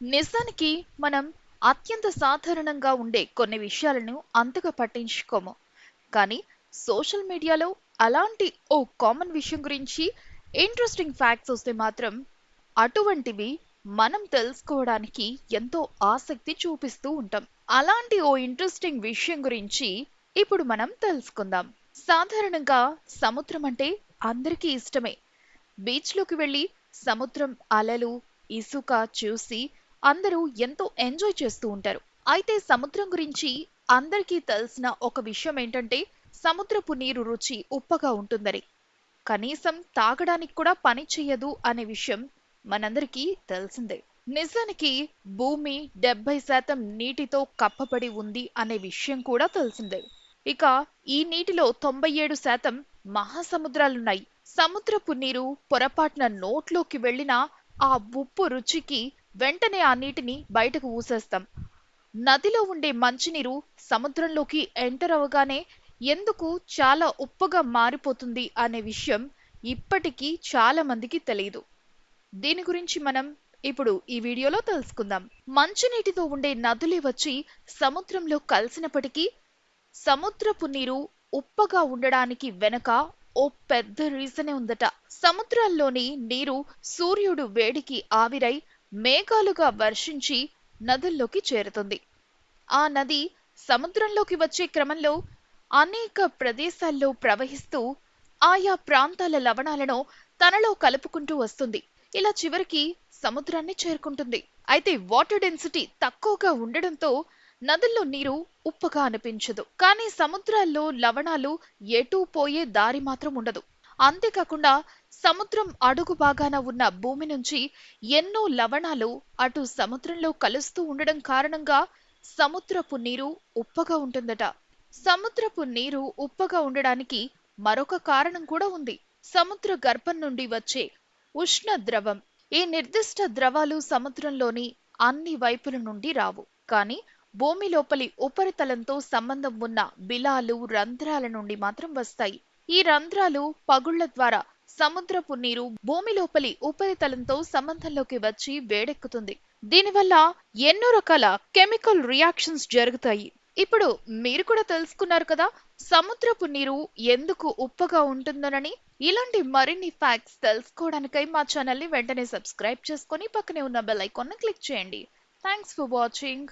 నిజానికి మనం అత్యంత సాధారణంగా ఉండే కొన్ని విషయాలను అంతగా పట్టించుకోము. కానీ సోషల్ మీడియాలో అలాంటి ఓ కామన్ విషయం గురించి ఇంట్రెస్టింగ్ ఫ్యాక్ట్స్ వస్తే మాత్రం అటువంటివి మనం తెలుసుకోవడానికి ఎంతో ఆసక్తి చూపిస్తూ ఉంటాం. అలాంటి ఓ ఇంట్రెస్టింగ్ విషయం గురించి ఇప్పుడు మనం తెలుసుకుందాం. సాధారణంగా సముద్రం అంటే అందరికీ ఇష్టమే. బీచ్లోకి వెళ్ళి సముద్రం అలలు ఇసుక చూసి అందరూ ఎంతో ఎంజాయ్ చేస్తూ ఉంటారు. అయితే సముద్రం గురించి అందరికీ తెలిసిన ఒక విషయం ఏంటంటే సముద్రపు నీరు రుచి ఉప్పగా ఉంటుందని. కనీసం తాగడానికి కూడా పని చెయ్యదు అనే విషయం మనందరికీ తెలిసిందే. నిజానికి భూమి డెబ్బై శాతం నీటితో కప్పబడి ఉంది అనే విషయం కూడా తెలిసిందే. ఇక ఈ నీటిలో తొంభై ఏడు శాతం మహాసముద్రాలున్నాయి. సముద్రపు నీరు పొరపాటున నోట్లోకి వెళ్ళినా ఆ ఉప్పు రుచికి వెంటనే ఆ నీటిని బయటకు ఊసేస్తాం. నదిలో ఉండే మంచినీరు సముద్రంలోకి ఎంటర్ అవగానే ఎందుకు చాలా ఉప్పుగా మారిపోతుంది అనే విషయం ఇప్పటికీ చాలా మందికి తెలియదు దీని గురించి మనం ఇప్పుడు ఈ వీడియోలో తెలుసుకుందాం. మంచినీటితో ఉండే నదులే వచ్చి సముద్రంలో కలిసినప్పటికీ సముద్రపు నీరు ఉప్పగా ఉండడానికి వెనక ఓ పెద్ద రీజనే ఉందట. సముద్రాల్లోని నీరు సూర్యుడు వేడికి ఆవిరై మేఘాలుగా వర్షించి నదుల్లోకి చేరుతుంది. ఆ నది సముద్రంలోకి వచ్చే క్రమంలో అనేక ప్రదేశాల్లో ప్రవహిస్తూ ఆయా ప్రాంతాల లవణాలను తనలో కలుపుకుంటూ వస్తుంది. ఇలా చివరికి సముద్రాన్ని చేరుకుంటుంది. అయితే వాటర్ డెన్సిటీ తక్కువగా ఉండడంతో నదుల్లో నీరు ఉప్పగా అనిపించదు. కానీ సముద్రాల్లో లవణాలు ఎటూ పోయే దారి మాత్రం ఉండదు. అంతేకాకుండా సముద్రం అడుగు భాగాన ఉన్న భూమి నుంచి ఎన్నో లవణాలు అటు సముద్రంలో కలుస్తూ ఉండడం కారణంగా సముద్రపు నీరు ఉప్పగా ఉంటుందట. సముద్రపు నీరు ఉప్పగా ఉండడానికి మరొక కారణం కూడా ఉంది. సముద్ర గర్భం నుండి వచ్చే ఉష్ణ ద్రవం ఈ నిర్దిష్ట ద్రవాలు సముద్రంలోని అన్ని వైపుల నుండి రావు. కానీ భూమి లోపలి ఉపరితలంతో సంబంధం ఉన్న బిలాలు రంధ్రాల నుండి మాత్రం వస్తాయి. ఈ రంధ్రాలు పగుళ్ళ ద్వారా సముద్రపు నీరు భూమి లోపలి ఉపరితలంతో సంబంధంలోకి వచ్చి వేడెక్కుతుంది. దీనివల్ల ఎన్నో రకాల కెమికల్ రియాక్షన్స్ జరుగుతాయి. ఇప్పుడు మీరు కూడా తెలుసుకున్నారు కదా సముద్రపు నీరు ఎందుకు ఉప్పగా ఉంటుందనని? ఇలాంటి మరిన్ని ఫ్యాక్ట్స్ తెలుసుకోవడానికై మా ఛానల్ని వెంటనే సబ్స్క్రైబ్ చేసుకొని పక్కనే ఉన్న బెల్ ఐకాన్ని క్లిక్ చేయండి. Thanks for watching.